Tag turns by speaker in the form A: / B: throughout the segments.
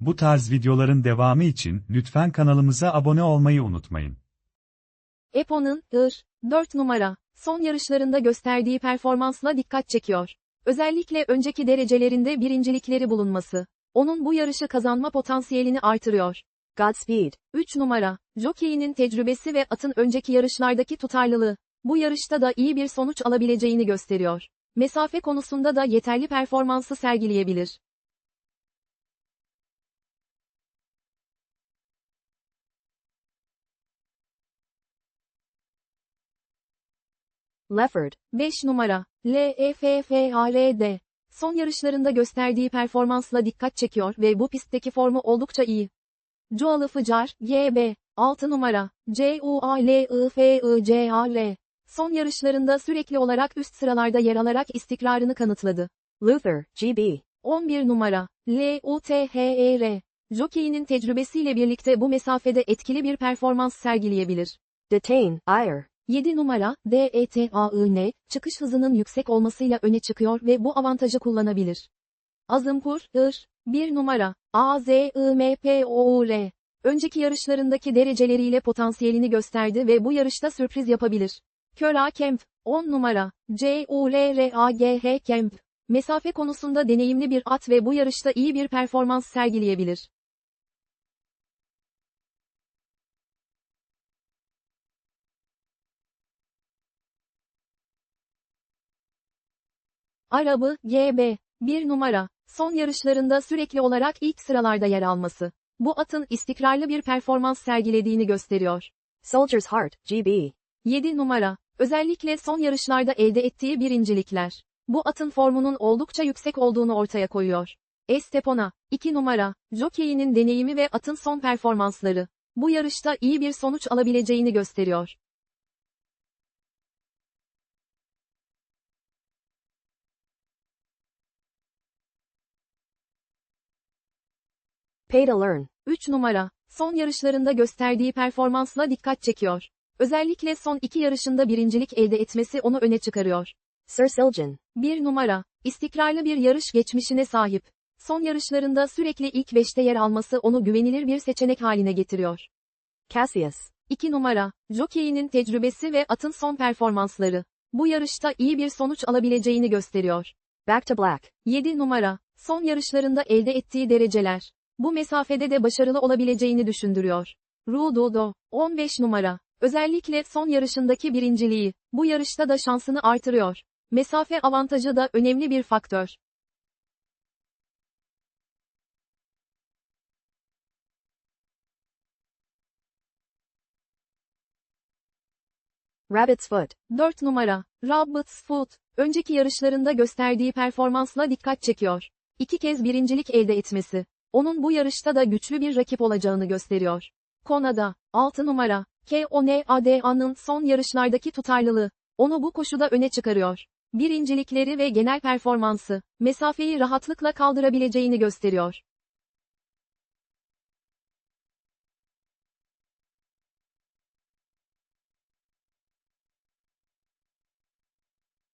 A: Bu tarz videoların devamı için lütfen kanalımıza abone olmayı unutmayın.
B: Epo'nun, ır, 4 numara, son yarışlarında gösterdiği performansla dikkat çekiyor. Özellikle önceki derecelerinde birincilikleri bulunması. Onun bu yarışı kazanma potansiyelini artırıyor. Godspeed, 3 numara, jokeyinin tecrübesi ve atın önceki yarışlardaki tutarlılığı, bu yarışta da iyi bir sonuç alabileceğini gösteriyor. Mesafe konusunda da yeterli performansı sergileyebilir. Lefford, 5 numara, E L-E-F-F-A-R-D. Son yarışlarında gösterdiği performansla dikkat çekiyor ve bu pistteki formu oldukça iyi. Joel Fıcar, GB, 6 numara, C-U-A-L-I-F-I-C-A-R. Son yarışlarında sürekli olarak üst sıralarda yer alarak istikrarını kanıtladı. Luther, GB, 11 numara, L-U-T-H-E-R. Jockey'nin tecrübesiyle birlikte bu mesafede etkili bir performans sergileyebilir. Detain, Ayer, 7 numara, DETAIN, çıkış hızının yüksek olmasıyla öne çıkıyor ve bu avantajı kullanabilir. Azımpur, Ir, 1 numara, AZIMPOUR. Önceki yarışlarındaki dereceleriyle potansiyelini gösterdi ve bu yarışta sürpriz yapabilir. Köra Kemp, 10 numara, CURRAGH Kemp. Mesafe konusunda deneyimli bir at ve bu yarışta iyi bir performans sergileyebilir. Arabı, GB, 1 numara, son yarışlarında sürekli olarak ilk sıralarda yer alması. Bu atın istikrarlı bir performans sergilediğini gösteriyor. Soldier's Heart, GB, 7 numara, özellikle son yarışlarda elde ettiği birincilikler. Bu atın formunun oldukça yüksek olduğunu ortaya koyuyor. Estepona, 2 numara, jokeyinin deneyimi ve atın son performansları. Bu yarışta iyi bir sonuç alabileceğini gösteriyor. Pay to Learn, 3 numara, son yarışlarında gösterdiği performansla dikkat çekiyor. Özellikle son iki yarışında birincilik elde etmesi onu öne çıkarıyor. Sir Siljan, 1 numara, istikrarlı bir yarış geçmişine sahip. Son yarışlarında sürekli ilk 5'te yer alması onu güvenilir bir seçenek haline getiriyor. Cassius, 2 numara, jokeyinin tecrübesi ve atın son performansları. Bu yarışta iyi bir sonuç alabileceğini gösteriyor. Back to Black, 7 numara, son yarışlarında elde ettiği dereceler. Bu mesafede de başarılı olabileceğini düşündürüyor. Rudodo, 15 numara, özellikle son yarışındaki birinciliği, bu yarışta da şansını artırıyor. Mesafe avantajı da önemli bir faktör. Rabbit's Foot, 4 numara, Rabbit's Foot, önceki yarışlarında gösterdiği performansla dikkat çekiyor. İki kez birincilik elde etmesi, onun bu yarışta da güçlü bir rakip olacağını gösteriyor. Konada, 6 numara, KONADA'nın son yarışlardaki tutarlılığı, onu bu koşuda öne çıkarıyor. Birincilikleri ve genel performansı, mesafeyi rahatlıkla kaldırabileceğini gösteriyor.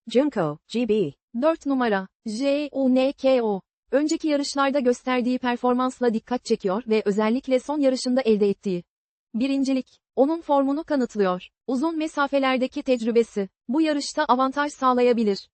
B: Junko, GB, 4 numara, JUNKO. Önceki yarışlarda gösterdiği performansla dikkat çekiyor ve özellikle son yarışında elde ettiği birincilik, onun formunu kanıtlıyor. Uzun mesafelerdeki tecrübesi, bu yarışta avantaj sağlayabilir.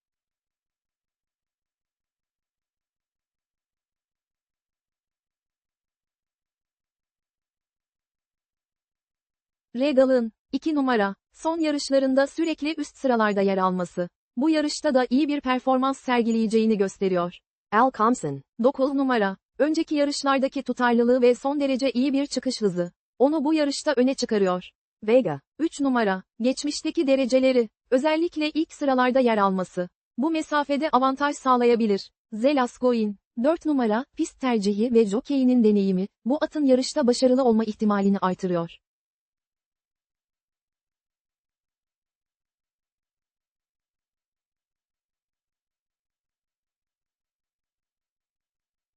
B: Regal'ın, 2 numara, son yarışlarında sürekli üst sıralarda yer alması, bu yarışta da iyi bir performans sergileyeceğini gösteriyor. Al Thompson, 9 numara, önceki yarışlardaki tutarlılığı ve son derece iyi bir çıkış hızı, onu bu yarışta öne çıkarıyor. Vega, 3 numara, geçmişteki dereceleri, özellikle ilk sıralarda yer alması, bu mesafede avantaj sağlayabilir. Zelascoin, 4 numara, pist tercihi ve jokeyinin deneyimi, bu atın yarışta başarılı olma ihtimalini artırıyor.